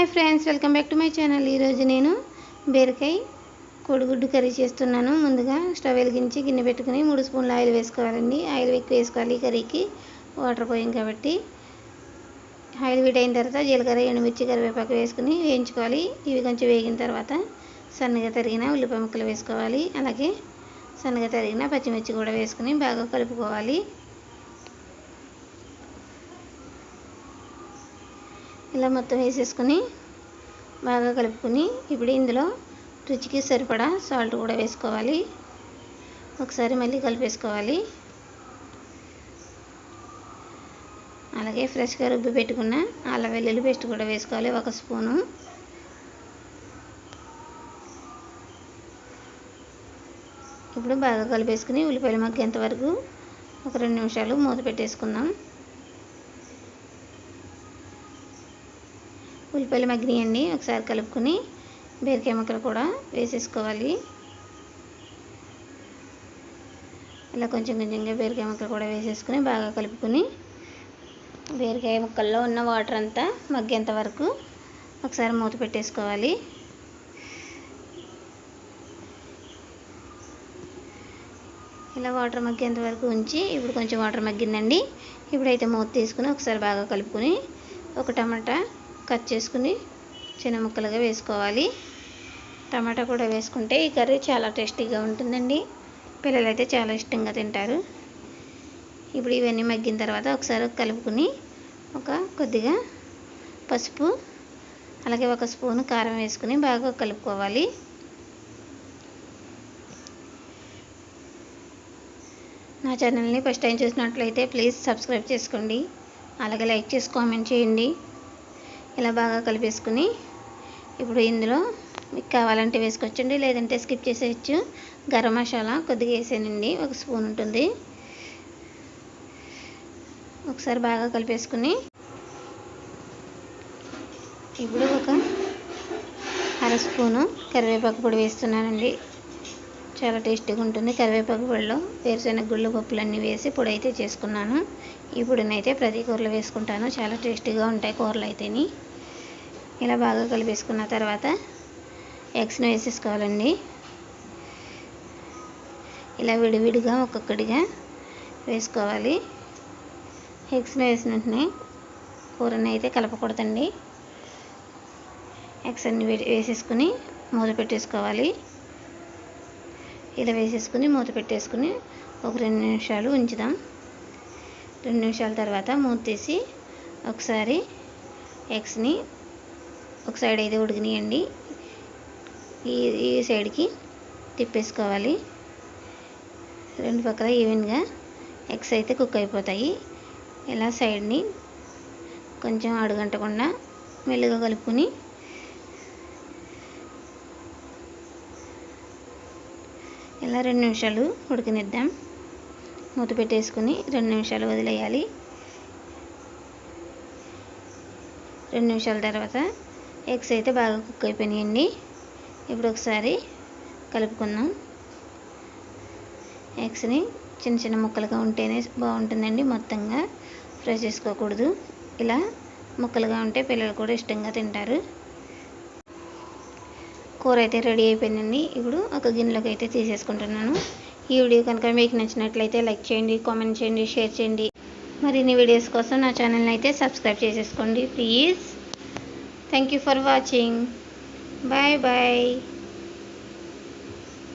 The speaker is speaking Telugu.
Hi friends welcome back to my channel. ఈరోజు నేను బీరకాయ కోడిగుడ్డు కర్రీ చేస్తున్నాను. ముందుగా స్టవ్ వెలిగించి గిన్నె పెట్టుకుని మూడు స్పూన్ల ఆయిల్ వేసుకోవాలండి. ఆయిల్ ఎక్కువ వేసుకోవాలి కర్రీకి. వాటర్ పోయింది కాబట్టి. ఆయిల్ వీట్ అయిన తర్వాత జీలకర్ర ఎండుమిర్చి కరివేపాకు వేసుకుని వేయించుకోవాలి. ఇవి కొంచెం వేగిన తర్వాత సన్నగా తరిగిన ఉల్లిపాయ ముక్కలు వేసుకోవాలి. అలాగే సన్నగా తరిగిన పచ్చిమిర్చి కూడా వేసుకుని బాగా కలుపుకోవాలి. ఇలా మొత్తం వేసేసుకుని బాగా కలుపుకొని ఇప్పుడు ఇందులో రుచికి సరిపడా సాల్ట్ కూడా వేసుకోవాలి. ఒకసారి మళ్ళీ కలిపేసుకోవాలి. అలాగే ఫ్రెష్గా రుబ్బి పెట్టుకున్న అల్లం వెల్లుల్లి పేస్ట్ కూడా వేసుకోవాలి ఒక స్పూను. ఇప్పుడు బాగా కలిపేసుకుని ఉల్లిపాయలు మగ్గేంత వరకు ఒక రెండు నిమిషాలు మూత పెట్టేసుకుందాం. ఉల్లిపాయలు మగ్గినాయండి ఒకసారి కలుపుకొని బీరకాయ ముక్కలు కూడా వేసేసుకోవాలి. ఇలా కొంచెం కొంచెంగా బీరకాయ ముక్కలు కూడా వేసేసుకుని బాగా కలుపుకొని బీరకాయ ముక్కల్లో ఉన్న వాటర్ అంతా మగ్గేంత వరకు ఒకసారి మూత పెట్టేసుకోవాలి. ఇలా వాటర్ మగ్గేంత వరకు ఉంచి ఇప్పుడు కొంచెం వాటర్ మగ్గిందండి. ఇప్పుడైతే మూత తీసుకుని ఒకసారి బాగా కలుపుకొని ఒక టమాటా కట్ చేసుకుని చిన్న ముక్కలుగా వేసుకోవాలి. టమాటా కూడా వేసుకుంటే ఈ కర్రీ చాలా టేస్టీగా ఉంటుందండి. పిల్లలైతే చాలా ఇష్టంగా తింటారు. ఇప్పుడు ఇవన్నీ మగ్గిన తర్వాత ఒకసారి కలుపుకుని ఒక కొద్దిగా పసుపు అలాగే ఒక స్పూను కారం వేసుకుని బాగా కలుపుకోవాలి. నా ఛానల్ని ఫస్ట్ టైం చూసినట్లయితే ప్లీజ్ సబ్స్క్రైబ్ చేసుకోండి. అలాగే లైక్ చేసి కామెంట్ చేయండి. ఇలా బాగా కలిపేసుకుని ఇప్పుడు ఇందులో మీకు కావాలంటే వేసుకొచ్చండి లేదంటే స్కిప్ చేసేయచ్చు. గరం మసాలా కొద్దిగా వేసానండి ఒక స్పూన్ ఉంటుంది. ఒకసారి బాగా కలిపేసుకుని ఇప్పుడు ఒక అర స్పూను కరివేపాకు పొడి వేస్తున్నానండి. చాలా టేస్టీగా ఉంటుంది. కరివేపాకు పొడిలో వేరుశెనగ గుళ్ళు పప్పులన్నీ వేసి పొడి అయితే చేసుకున్నాను. ఇప్పుడు నేనైతే ప్రతి కూరలో వేసుకుంటాను. చాలా టేస్టీగా ఉంటాయి కూరలు అయితేని. ఇలా బాగా కలిపేసుకున్న తర్వాత ఎగ్స్ని వేసేసుకోవాలండి. ఇలా విడివిడిగా ఒక్కొక్కటిగా వేసుకోవాలి. ఎగ్స్ని వేసిన వెంటనే కూరని అయితే కలపకూడదండి. ఎగ్స్ అన్ని వేసేసుకుని మూత పెట్టేసుకోవాలి. ఇలా వేసేసుకుని మూత పెట్టేసుకుని ఒక రెండు నిమిషాలు ఉంచుదాం. రెండు నిమిషాల తర్వాత మూత తీసి ఒకసారి ఎగ్స్ని ఒక సైడ్ అయితే ఉడికినాయండి. ఈ ఈ సైడ్కి తిప్పేసుకోవాలి. రెండు పక్కల ఈవెన్గా ఎగ్స్ అయితే కుక్ అయిపోతాయి. ఇలా సైడ్ని కొంచెం అడుగంటకుండా మెల్లుగా కలుపుకొని ఇలా రెండు నిమిషాలు ఉడికినిద్దాం. మూత పెట్టేసుకుని రెండు నిమిషాలు వదిలేయాలి. రెండు నిమిషాల తర్వాత ఎగ్స్ అయితే బాగా కుక్ అయిపోయినాయండి. ఇప్పుడు ఒకసారి కలుపుకుందాం. ఎగ్స్ని చిన్న చిన్న ముక్కలుగా ఉంటేనే బాగుంటుందండి. మొత్తంగా ఫ్రై చేసుకోకూడదు. ఇలా ముక్కలుగా ఉంటే పిల్లలు కూడా ఇష్టంగా తింటారు. కూర అయితే రెడీ అయిపోయిందండి. ఇప్పుడు ఒక గిన్నెలోకి అయితే తీసేసుకుంటున్నాను. ఈ వీడియో కనుక మీకు నచ్చినట్లయితే లైక్ చేయండి కామెంట్ చేయండి షేర్ చేయండి. మరిన్ని వీడియోస్ కోసం నా ఛానల్ని అయితే సబ్స్క్రైబ్ చేసేసుకోండి please. Thank you for watching bye bye